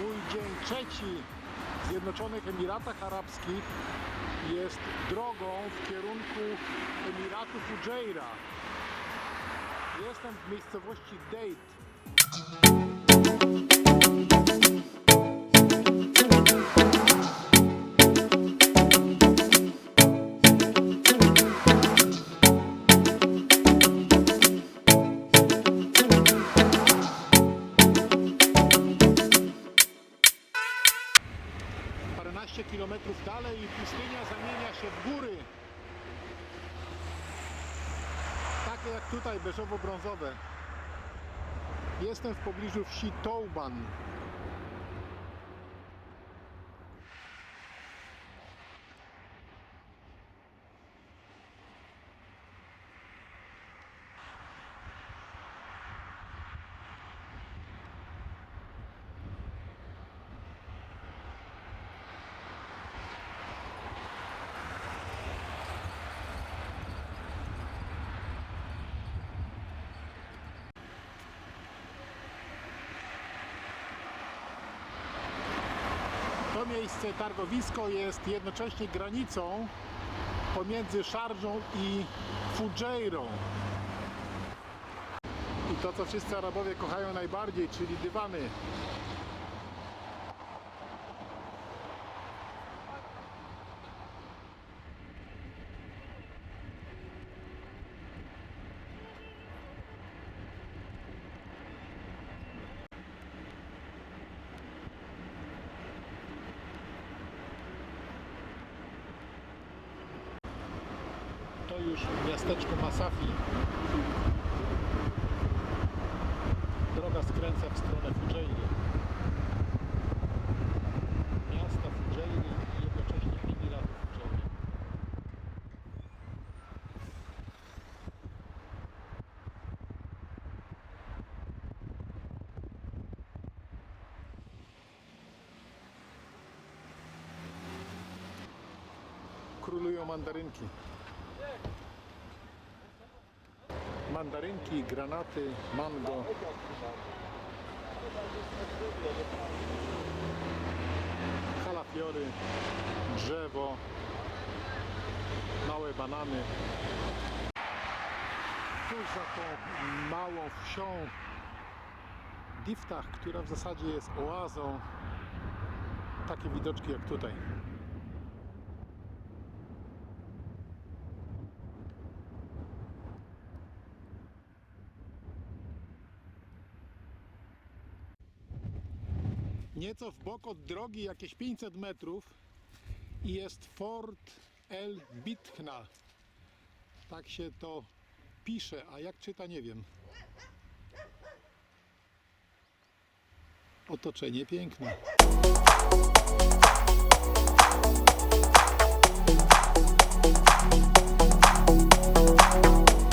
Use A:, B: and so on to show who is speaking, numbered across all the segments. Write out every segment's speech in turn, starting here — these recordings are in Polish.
A: Mój dzień trzeci Zjednoczonych Emiratach Arabskich jest drogą w kierunku Emiratu Fujairah. Jestem w miejscowości Date. Kilometrów dalej i pustynia zamienia się w góry. Takie jak tutaj, beżowo-brązowe. Jestem w pobliżu wsi Touban. To miejsce, targowisko jest jednocześnie granicą pomiędzy Szarżą i Fujairą. I to, co wszyscy Arabowie kochają najbardziej, czyli dywany. To już miasteczko Masafi. Droga skręca w stronę Fujairi. Miasta Fujairi i jednocześnie Emiratu Fujairi. Królują mandarynki. Mandarynki, granaty, mango. Kalafiory, drzewo, małe banany. Tuż za tą małą wsią Diftach, która w zasadzie jest oazą, takie widoczki jak tutaj. nieco w bok od drogi, jakieś 500 metrów i jest Fort El Tak się to pisze, a jak czyta nie wiem. Otoczenie piękne. Thank you.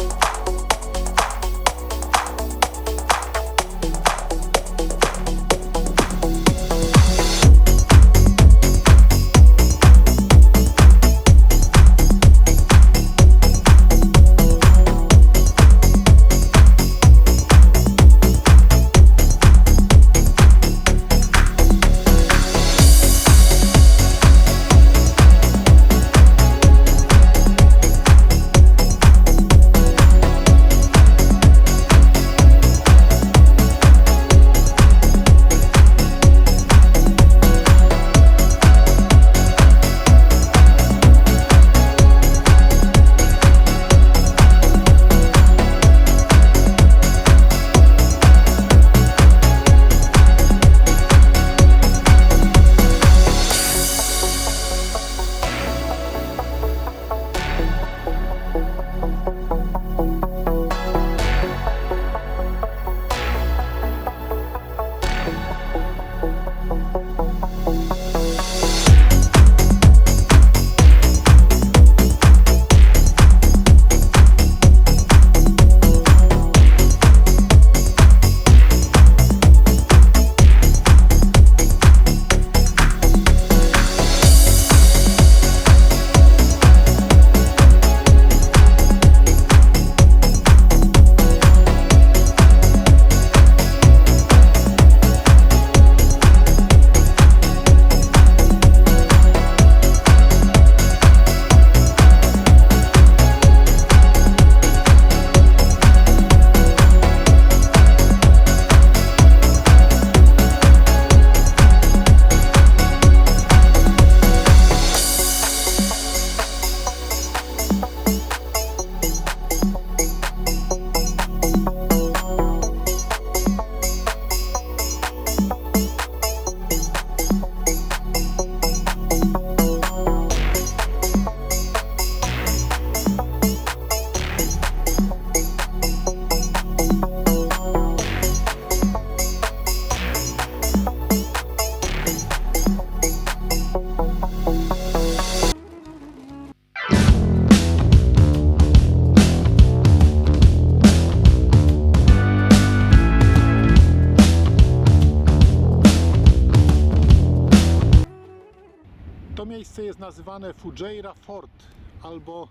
A: Nazywane Fujairah Fort albo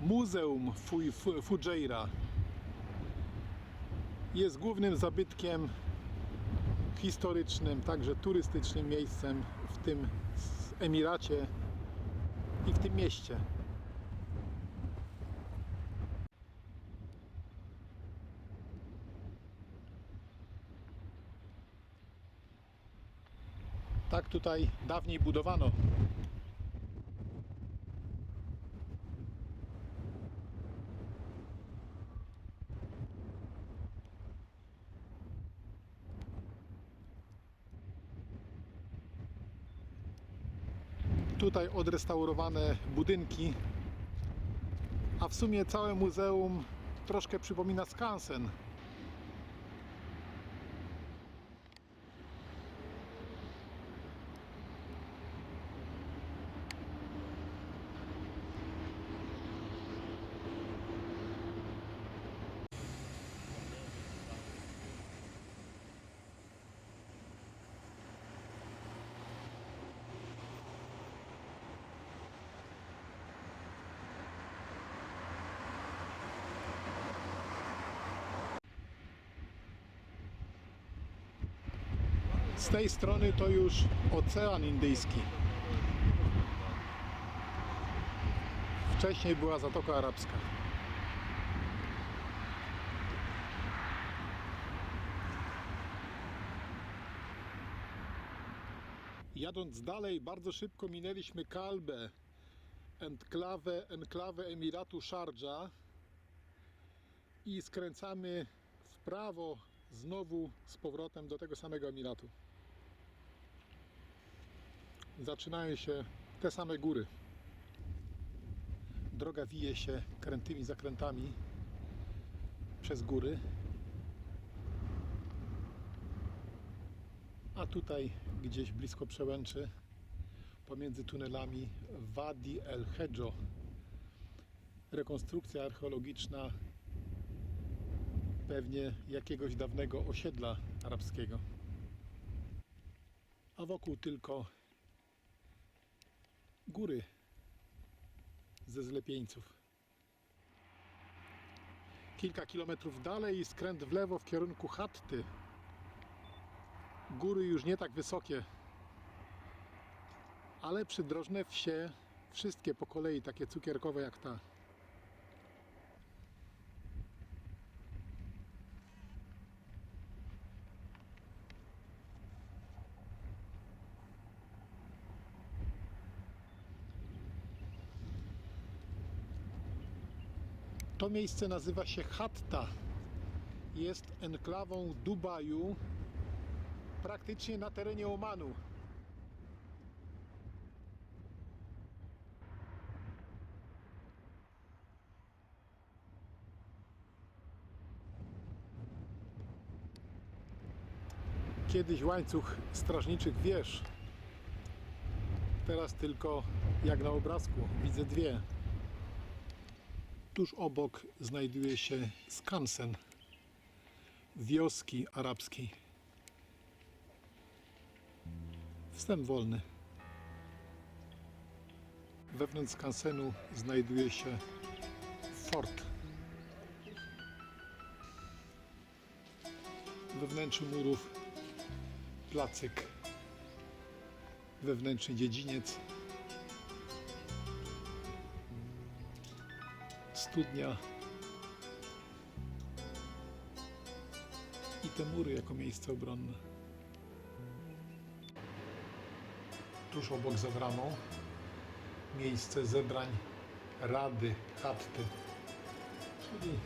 A: Muzeum Fu- Fu- Fujairah. Jest głównym zabytkiem historycznym, także turystycznym miejscem w tym Emiracie i w tym mieście. Tak tutaj dawniej budowano. Tutaj odrestaurowane budynki, a w sumie całe muzeum troszkę przypomina skansen. Z tej strony to już Ocean Indyjski. Wcześniej była Zatoka Arabska. Jadąc dalej, bardzo szybko minęliśmy Kalbę, enklawę, enklawę Emiratu Sharjah i skręcamy w prawo znowu z powrotem do tego samego Emiratu. Zaczynają się te same góry. Droga wije się krętymi zakrętami przez góry. A tutaj gdzieś blisko przełęczy pomiędzy tunelami Wadi El Hedjo rekonstrukcja archeologiczna pewnie jakiegoś dawnego osiedla arabskiego. A wokół tylko góry ze zlepieńców. Kilka kilometrów dalej skręt w lewo w kierunku Hatty. Góry już nie tak wysokie, ale przydrożne wsie, wszystkie po kolei takie cukierkowe jak ta. To miejsce nazywa się Hatta. Jest enklawą Dubaju, praktycznie na terenie Omanu. Kiedyś łańcuch strażniczych wież. Teraz tylko jak na obrazku widzę dwie. Tuż obok znajduje się skansen wioski arabskiej. Wstęp wolny. Wewnątrz skansenu znajduje się fort. We wnętrzu murów placyk. Wewnętrzny dziedziniec. Studnia i te mury jako miejsce obronne. Tuż obok za bramą miejsce zebrań Rady Hatty, czyli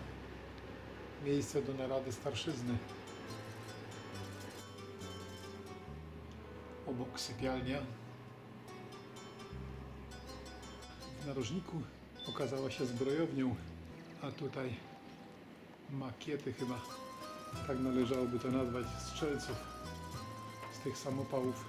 A: miejsce do narady starszyzny. Obok sypialnia. W narożniku okazała się zbrojownią, a tutaj makiety chyba, tak należałoby to nazwać, strzelców z tych samopałów.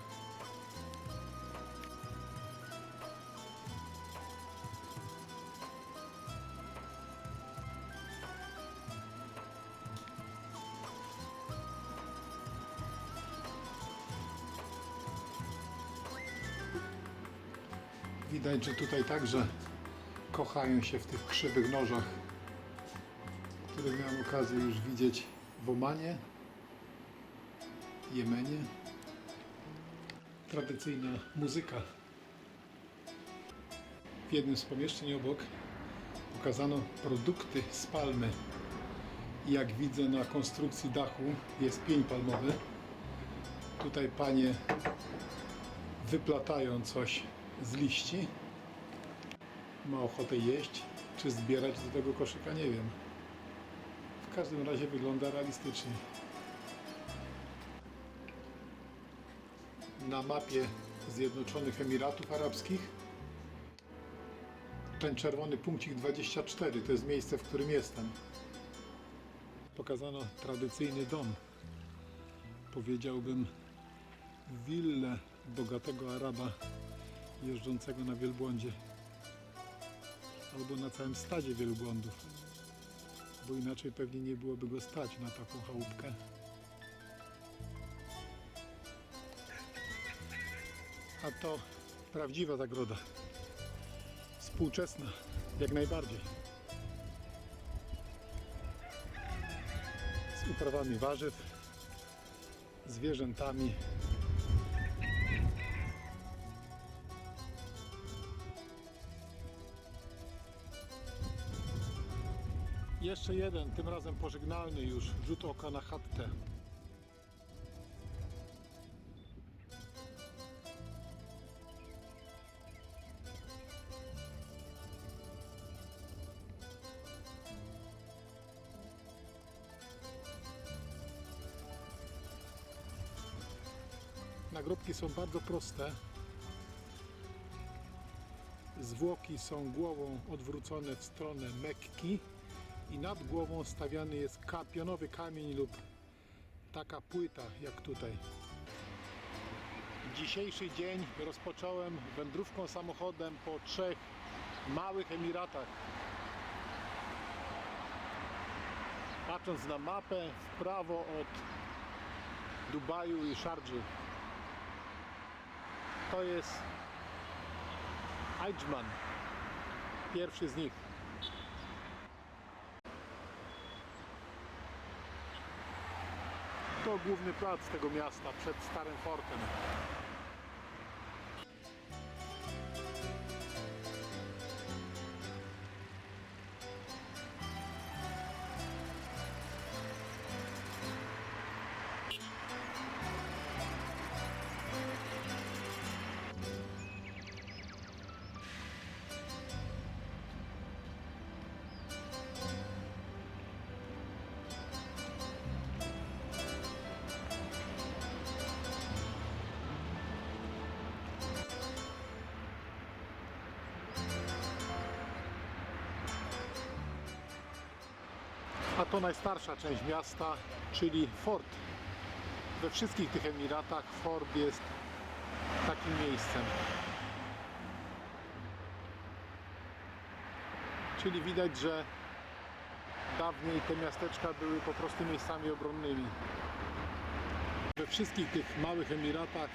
A: Widać, że tutaj także kochają się w tych krzywych nożach, które miałem okazję już widzieć w Omanie, Jemenie. Tradycyjna muzyka. W jednym z pomieszczeń obok pokazano produkty z palmy. Jak widzę na konstrukcji dachu jest pień palmowy. Tutaj panie wyplatają coś z liści. Ma ochotę jeść, czy zbierać do tego koszyka, nie wiem. W każdym razie wygląda realistycznie. Na mapie Zjednoczonych Emiratów Arabskich ten czerwony punkcik 24 to jest miejsce, w którym jestem. Pokazano tradycyjny dom. Powiedziałbym willę bogatego Araba jeżdżącego na wielbłądzie albo na całym stadzie wielbłądów, bo inaczej pewnie nie byłoby go stać na taką chałupkę. A to prawdziwa zagroda. Współczesna, jak najbardziej. Z uprawami warzyw, zwierzętami. Jeszcze jeden, tym razem pożegnalny już, rzut oka na chattę. Nagrobki są bardzo proste. Zwłoki są głową odwrócone w stronę Mekki i nad głową stawiany jest pionowy kamień lub taka płyta jak tutaj. Dzisiejszy dzień rozpocząłem wędrówką samochodem po trzech małych Emiratach. Patrząc na mapę w prawo od Dubaju i Szardży. To jest Ajman, pierwszy z nich. To główny plac tego miasta przed Starym Fortem. A to najstarsza część miasta, czyli fort. We wszystkich tych Emiratach fort jest takim miejscem. Czyli widać, że dawniej te miasteczka były po prostu miejscami obronnymi. We wszystkich tych małych Emiratach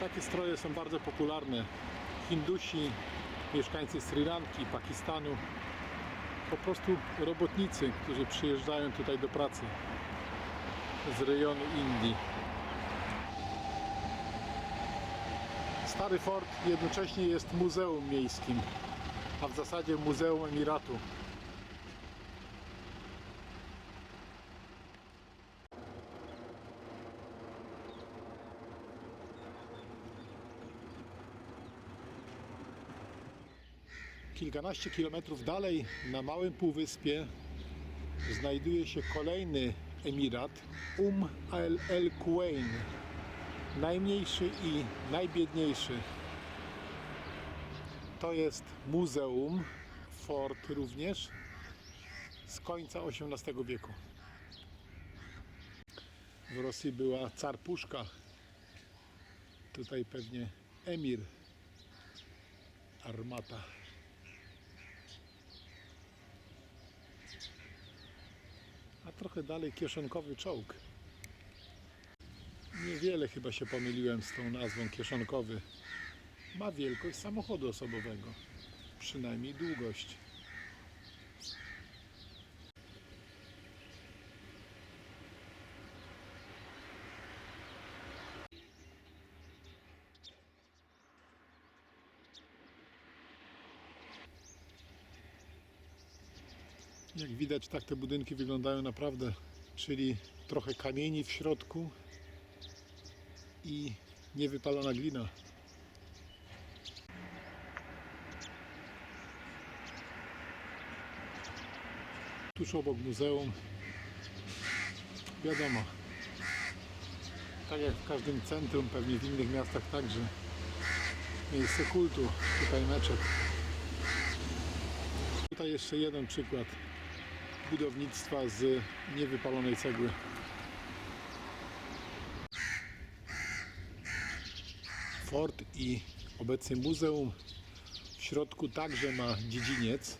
A: takie stroje są bardzo popularne. Hindusi, mieszkańcy Sri Lanki, Pakistanu, po prostu robotnicy, którzy przyjeżdżają tutaj do pracy z rejonu Indii. Stary fort jednocześnie jest muzeum miejskim, a w zasadzie muzeum Emiratu. Kilkanaście kilometrów dalej, na małym półwyspie, znajduje się kolejny emirat, Um al Quwain. Najmniejszy i najbiedniejszy. To jest muzeum, fort również, z końca XVIII wieku. W Rosji była car Puszka. Tutaj pewnie emir Armata. Trochę dalej kieszonkowy czołg. Niewiele chyba się pomyliłem z tą nazwą kieszonkowy. ma wielkość samochodu osobowego, przynajmniej długość. Jak widać, tak te budynki wyglądają naprawdę, czyli trochę kamieni w środku i niewypalona glina. Tuż obok muzeum, wiadomo, tak jak w każdym centrum, pewnie w innych miastach także, miejsce kultu, tutaj meczet. Tutaj jeszcze jeden przykład budownictwa z niewypalonej cegły. Fort i obecnie muzeum w środku także ma dziedziniec.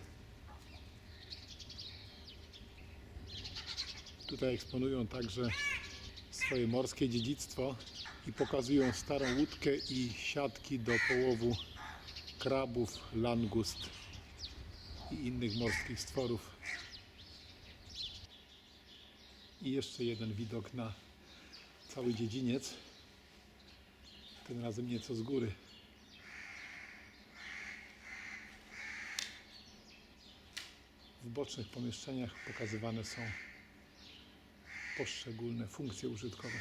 A: Tutaj eksponują także swoje morskie dziedzictwo i pokazują starą łódkę i siatki do połowu krabów, langust i innych morskich stworów. I jeszcze jeden widok na cały dziedziniec. Tym razem nieco z góry. W bocznych pomieszczeniach pokazywane są poszczególne funkcje użytkowe.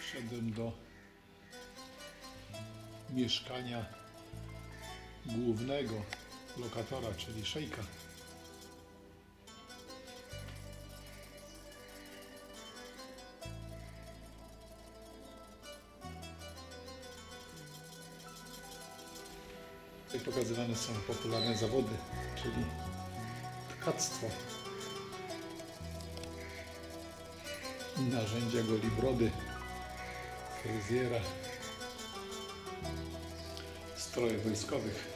A: Wszedłem do mieszkania głównego lokatora, czyli szejka. Tutaj pokazywane są popularne zawody, czyli tkactwo. Narzędzia golibrody, fryzjera, stroje wojskowych.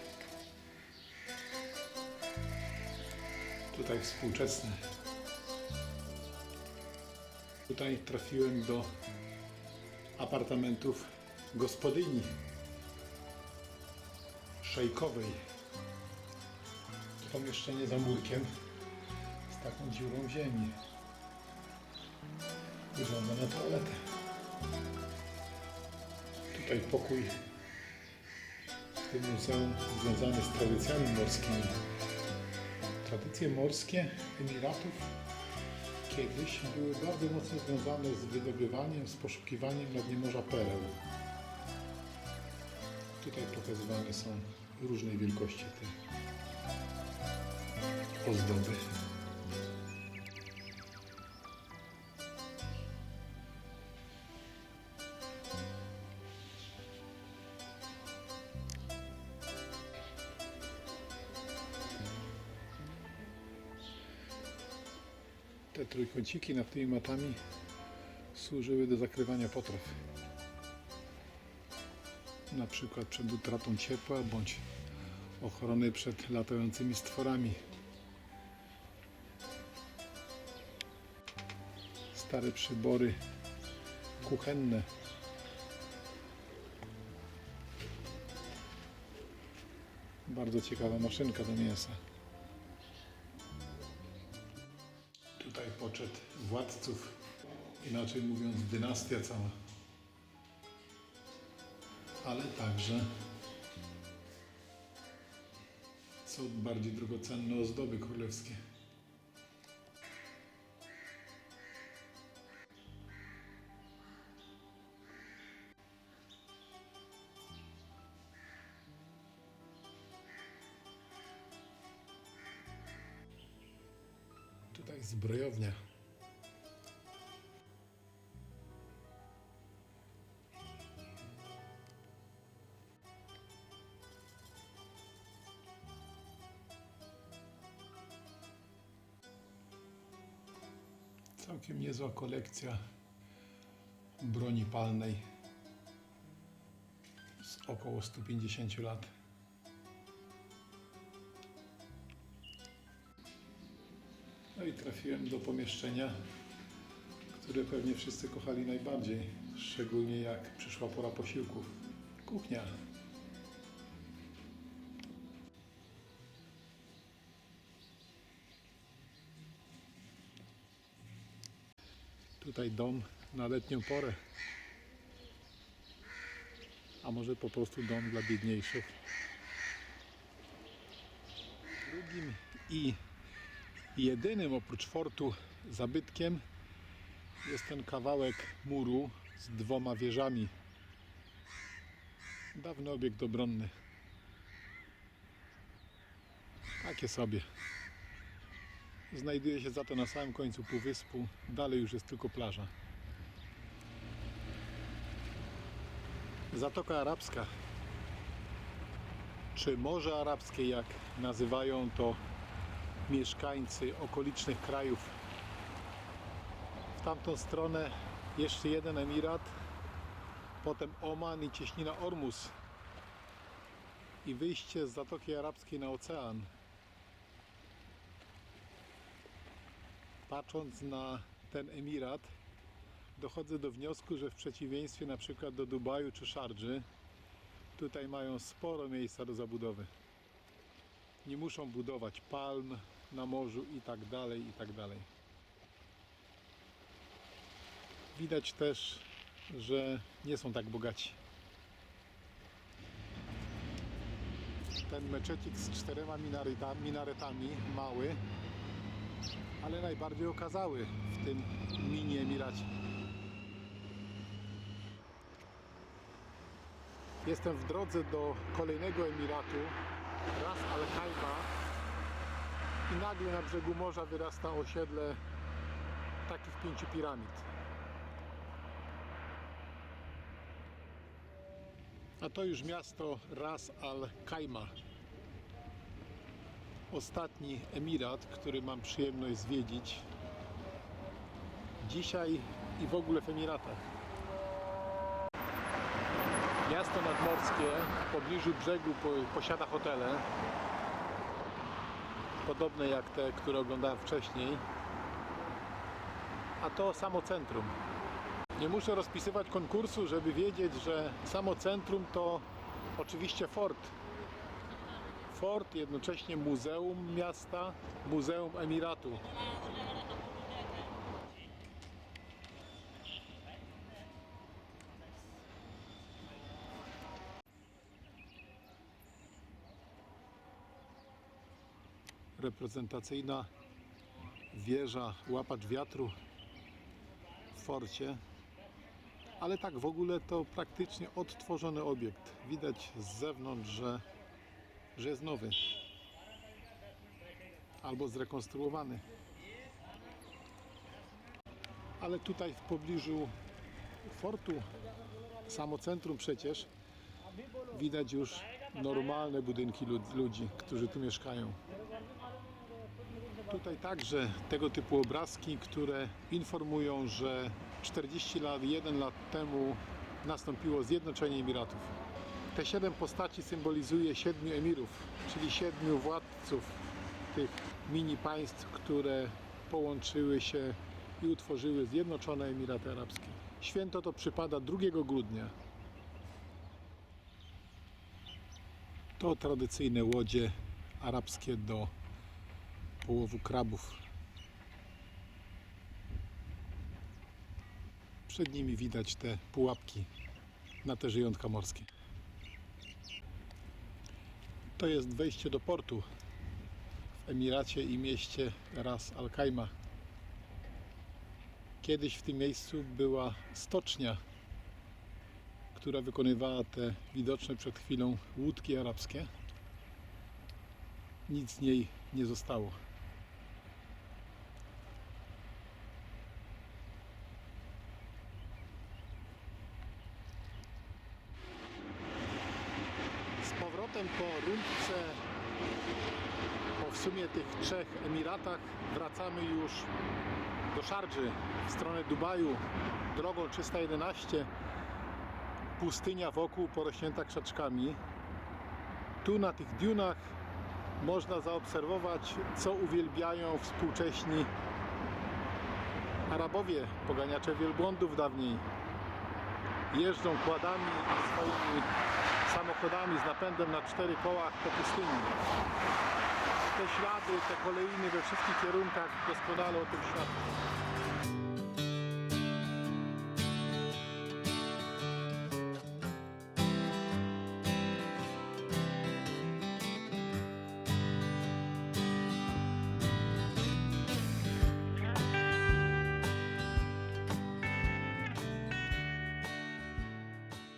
A: Tutaj współczesne. Tutaj trafiłem do apartamentów gospodyni szejkowej. Pomieszczenie za murkiem z taką dziurą w ziemi. Wygląda na toaletę. Tutaj pokój tym muzeum związany z tradycjami morskimi. Tradycje morskie Emiratów kiedyś były bardzo mocno związane z wydobywaniem, z poszukiwaniem na dnie morza pereł. Tutaj pokazywane są różnej wielkości te ozdoby. Trójkąciki nad tymi matami służyły do zakrywania potraw na przykład przed utratą ciepła bądź ochrony przed latającymi stworami. Stare przybory kuchenne. Bardzo ciekawa maszynka do mięsa. Poczet władców, inaczej mówiąc dynastia cała ale także co bardziej drogocenne ozdoby królewskie. Całkiem niezła kolekcja broni palnej z około 150 lat. No i trafiłem do pomieszczenia, które pewnie wszyscy kochali najbardziej, szczególnie jak przyszła pora posiłków. Kuchnia. Tutaj dom na letnią porę. A może po prostu dom dla biedniejszych. Drugim i jedynym oprócz fortu zabytkiem jest ten kawałek muru z dwoma wieżami. Dawny obiekt obronny. Takie sobie. Znajduje się za to na samym końcu półwyspu. Dalej już jest tylko plaża. Zatoka Arabska. Czy Morze Arabskie, jak nazywają to mieszkańcy okolicznych krajów. W tamtą stronę jeszcze jeden emirat, potem Oman i cieśnina Ormus i wyjście z Zatoki Arabskiej na ocean. Patrząc na ten emirat, dochodzę do wniosku, że w przeciwieństwie na przykład do Dubaju czy Szardży, tutaj mają sporo miejsca do zabudowy. Nie muszą budować palm na morzu i tak dalej, i tak dalej. Widać też, że nie są tak bogaci. Ten meczecik z czterema minaretami, minaretami mały, ale najbardziej okazały w tym mini emiracie. Jestem w drodze do kolejnego emiratu, Ras Al Khaimah i nagle na brzegu morza wyrasta osiedle takich pięciu piramid. A to już miasto Ras Al Khaimah. Ostatni emirat, który mam przyjemność zwiedzić dzisiaj i w ogóle w Emiratach. Miasto nadmorskie w pobliżu brzegu po- posiada hotele, podobne jak te, które oglądałem wcześniej. A to samo centrum. Nie muszę rozpisywać konkursu, żeby wiedzieć, że samo centrum to oczywiście fort. Fort, jednocześnie muzeum miasta, muzeum Emiratu. reprezentacyjna wieża, łapacz wiatru w forcie. Ale tak w ogóle to praktycznie odtworzony obiekt. Widać z zewnątrz, że, że jest nowy. Albo zrekonstruowany. Ale tutaj w pobliżu fortu, samo centrum przecież, widać już normalne budynki lud- ludzi, którzy tu mieszkają. Tutaj także tego typu obrazki, które informują, że 40 lat, 1 lat temu nastąpiło zjednoczenie Emiratów. Te siedem postaci symbolizuje siedmiu emirów, czyli siedmiu władców tych mini państw, które połączyły się i utworzyły Zjednoczone Emiraty Arabskie. Święto to przypada 2 grudnia. To tradycyjne łodzie arabskie do połowu krabów. Przed nimi widać te pułapki na te żyjątka morskie. To jest wejście do portu w Emiracie i mieście Ras Al Khaimah. Kiedyś w tym miejscu była stocznia, która wykonywała te widoczne przed chwilą łódki arabskie. Nic z niej nie zostało. Z powrotem po rundce, po w sumie tych trzech Emiratach, wracamy już do Szardży w stronę Dubaju drogą 311. Pustynia wokół porośnięta krzaczkami. Tu na tych dunach można zaobserwować, co uwielbiają współcześni Arabowie, poganiacze wielbłądów dawniej. Jeżdżą kładami i swoimi samochodami z napędem na cztery kołach po pustyni. Te ślady, te kolejny we wszystkich kierunkach doskonale o tym świadczą.